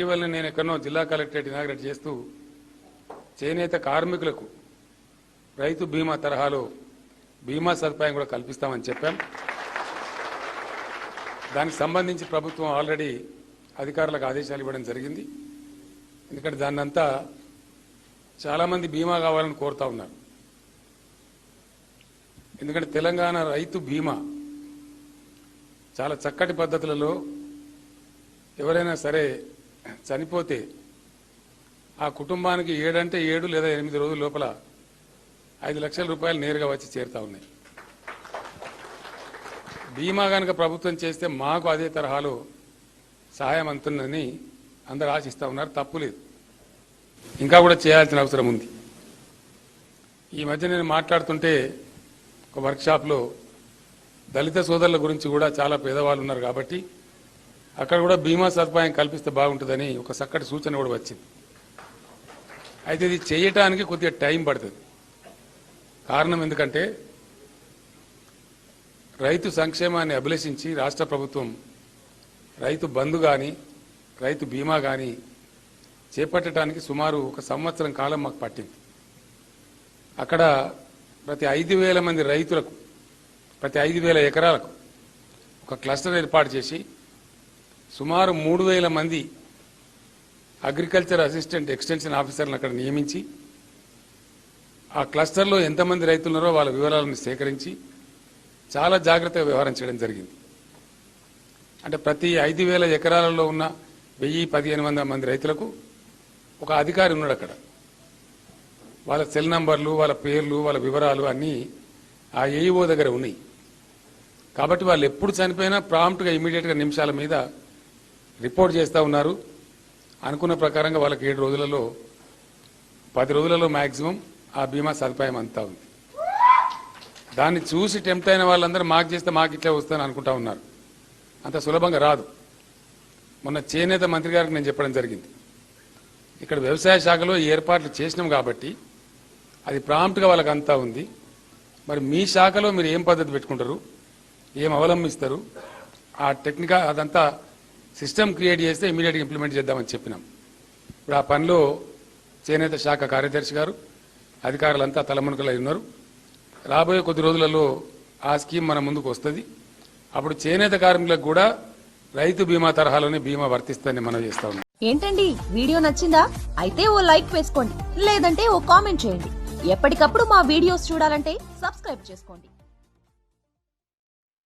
ఇటీవల నేను ఎక్కడో జిల్లా కలెక్టరేట్ ఇనాగ్రేట్ చేస్తూ చేనేత కార్మికులకు రైతు బీమా తరహాలో బీమా సదుపాయం కూడా కల్పిస్తామని చెప్పాం. దానికి సంబంధించి ప్రభుత్వం ఆల్రెడీ అధికారులకు ఆదేశాలు ఇవ్వడం జరిగింది. ఎందుకంటే దాన్నంతా చాలామంది బీమా కావాలని కోరుతా ఉన్నారు. ఎందుకంటే తెలంగాణ రైతు బీమా చాలా చక్కటి పద్ధతులలో ఎవరైనా సరే చనిపోతే ఆ కుటుంబానికి ఏడంటే ఏడు లేదా ఎనిమిది రోజుల లోపల ఐదు లక్షల రూపాయలు నేరుగా వచ్చి చేరుతా ఉన్నాయి. బీమా కనుక ప్రభుత్వం చేస్తే మాకు అదే తరహాలో సహాయం అందుతుందని అందరు ఆశిస్తూ ఉన్నారు. తప్పులేదు ఇంకా కూడా చేయాల్సిన అవసరం ఉంది. ఈ మధ్య నేను మాట్లాడుతుంటే ఒక వర్క్షాప్లో దళిత సోదరుల గురించి కూడా చాలా పేదవాళ్ళు ఉన్నారు కాబట్టి అక్కడ కూడా బీమా సదుపాయం కల్పిస్తే బాగుంటుందని ఒక చక్కటి సూచన కూడా వచ్చింది. అయితే ఇది చేయటానికి కొద్దిగా టైం పడుతుంది. కారణం ఎందుకంటే రైతు సంక్షేమాన్ని అభిలషించి రాష్ట్ర ప్రభుత్వం రైతు బంధు కానీ రైతు బీమా కానీ చేపట్టడానికి సుమారు ఒక సంవత్సరం కాలం మాకు పట్టింది. అక్కడ ప్రతి ఐదు వేల మంది రైతులకు ప్రతి ఐదు వేల ఎకరాలకు ఒక క్లస్టర్ ఏర్పాటు చేసి సుమారు మూడు వేల మంది అగ్రికల్చర్ అసిస్టెంట్ ఎక్స్టెన్షన్ ఆఫీసర్లను అక్కడ నియమించి ఆ క్లస్టర్లో ఎంతమంది రైతులున్నారో వాళ్ళ వివరాలను సేకరించి చాలా జాగ్రత్తగా వ్యవహారం చేయడం జరిగింది. అంటే ప్రతి ఐదు వేల ఎకరాలలో ఉన్న వెయ్యి పదిహేను వందల మంది రైతులకు ఒక అధికారి ఉన్నాడు అక్కడ. వాళ్ళ సెల్ నంబర్లు వాళ్ళ పేర్లు వాళ్ళ వివరాలు అన్నీ ఆ ఏఈఓ దగ్గర ఉన్నాయి. కాబట్టి వాళ్ళు ఎప్పుడు చనిపోయినా ప్రాంప్ట్గా ఇమీడియట్గా నిమిషాల మీద రిపోర్ట్ చేస్తూ ఉన్నారు. అనుకున్న ప్రకారంగా వాళ్ళకి ఏడు రోజులలో పది రోజులలో మాక్సిమం ఆ బీమా సదుపాయం అంతా ఉంది. దాన్ని చూసి టెంప్ట్ అయిన వాళ్ళందరూ మాకు చేస్తే మాకు ఇట్లా వస్తుందని అనుకుంటా ఉన్నారు. అంత సులభంగా రాదు. మొన్న చేనేత మంత్రి గారికి నేను చెప్పడం జరిగింది. ఇక్కడ వ్యవసాయ శాఖలో ఈ ఏర్పాట్లు చేసినాం కాబట్టి అది ప్రాంప్ట్గా వాళ్ళకి అంతా ఉంది. మరి మీ శాఖలో మీరు ఏం పద్ధతి పెట్టుకుంటారు? ఏం అవలంబిస్తారు? ఆ టెక్నికల్ అదంతా సిస్టమ్ క్రియేట్ చేస్తే ఇమీడియట్గా ఇంప్లిమెంట్ చేద్దామని చెప్పినాం. ఇప్పుడు ఆ పనిలో చేనేత శాఖ కార్యదర్శి గారు అధికారులంతా తలమునకలై ఉన్నారు. రాబోయే కొద్ది రోజులలో ఆ స్కీమ్ మన ముందుకు వస్తుంది. అప్పుడు చేనేత కార్మికులకు కూడా రైతు బీమా తరహాలోనే బీమా వర్తిస్తుందని మనం చేస్తా ఉన్నాం. ఏంటండి? వీడియో నచ్చిందా? అయితే ఓ లైక్ వేసుకోండి. లేదంటే ఓ కామెంట్ చేయండి. ఎప్పటికప్పుడు మా వీడియోస్ చూడాలంటే సబ్స్క్రైబ్ చేసుకోండి.